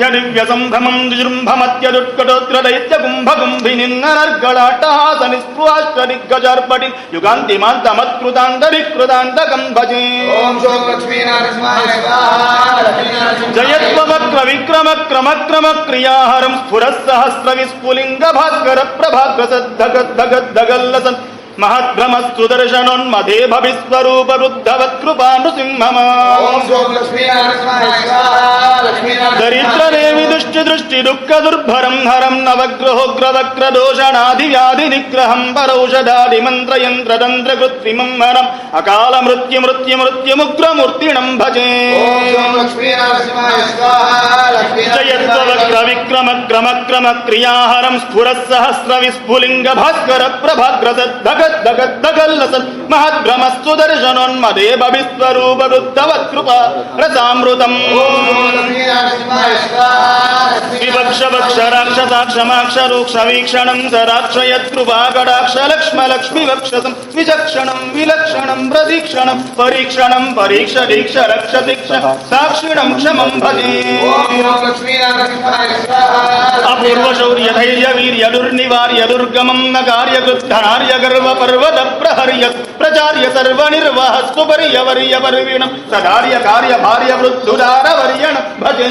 ముఖ్య దివ్య సంభ్రమం విజృంభమత్యదుట్కటోత్ర దైత్య కుంభ కుంభి నిన్నర్గళాట్టహాస నిస్పృహాష్ట దిగ్గజార్పటి యుగాంతిమాంతమత్కృతాంతరికృతాంతకం భజే జయత్వక్ర విక్రమ క్రమ క్రమ క్రియాహరం స్ఫుర సహస్ర విస్ఫులింగ భాస్కర ప్రభాగ్రసద్ధగద్ధగద్ధగల్లసన్ మహద్భ్రమ సుదర్శనోన్మదే భవిస్వరూప వృద్ధవత్ కృపా నృసింహమా ఓం दृष्टिदुःख मंत्र यंत्र तंत्र कृत्रिम हरम अकाल मृत्यु मृत्यु मृत्युमुग्रमूर्तिणम् भजे। जयत्ववक्रविक्रमक्रमक्रमक्रियाहरम् स्फुरः सहस्रविस्फुलिङ्ग भास्कर प्रभाग्रसद्भगद्भगद्भगल्लसत् महद्भ्रमस्तु दर्शनोन्मदे भविस्वरूपवृद्धवत्कृपा रसामृतम् Gracias. साक्षमाक्षरोक्षवीक्षणं सराक्षयत्कृपाकडाक्षलक्ष्मलक्ष्मिवक्षसं विचक्षणं विलक्षणं प्रतीक्षणं परीक्षणं परीक्षदीक्ष रक्षदीक्ष साक्षिणं क्षमं भजे अपूर्वशौर्यधैर्यवीर्यदुर्निवार्य दुर्गमं न कार्यकृद्धनार्य गर्वपर्वत प्रहर्यत् प्रचार्य सर्वनिर्वह सुपर्यवर्यपर्विणं सदार्य कार्यभार्य वृद्धुदारवर्यण भजे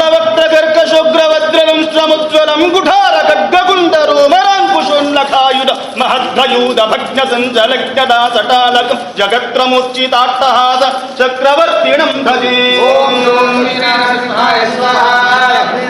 మరాంకుశోల్లఖాయుధ మహద్భయూధ భగ్న సంచలగ్నదా సటాలకం జగత్రముచ్చితాట్టహాస చక్రవర్తిణం భజే ఓం స్వాహా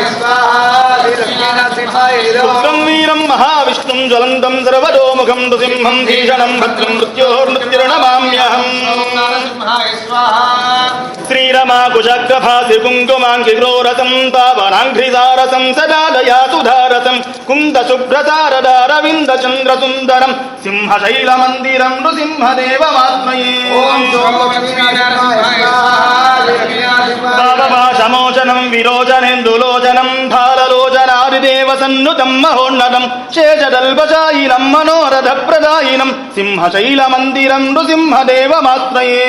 జగత్రముచ్చితాట్టహాస చక్రవర్తిణం భజే ఓం శోం లక్ష్మీ నరసింహాయ స్వాహా నవగ్రహాపమృత్యుగండ వాస్తురోగ వృశ్చికాగ్నిబాడవాగ్నికాననాగ్నిశత్రుమండల ప్రవాహ క్షుత్పిపాస దుఃఖ తస్కరత్ ప్రయోగ ప్రమాద సంకటా సదా విరోచనేందులోచనం సన్నుతం మహోన్నతం శేషదల్పశాయినం మనోరథ ప్రదాయినం సింహశైలమందిరం నృసింహదేవమాత్మయే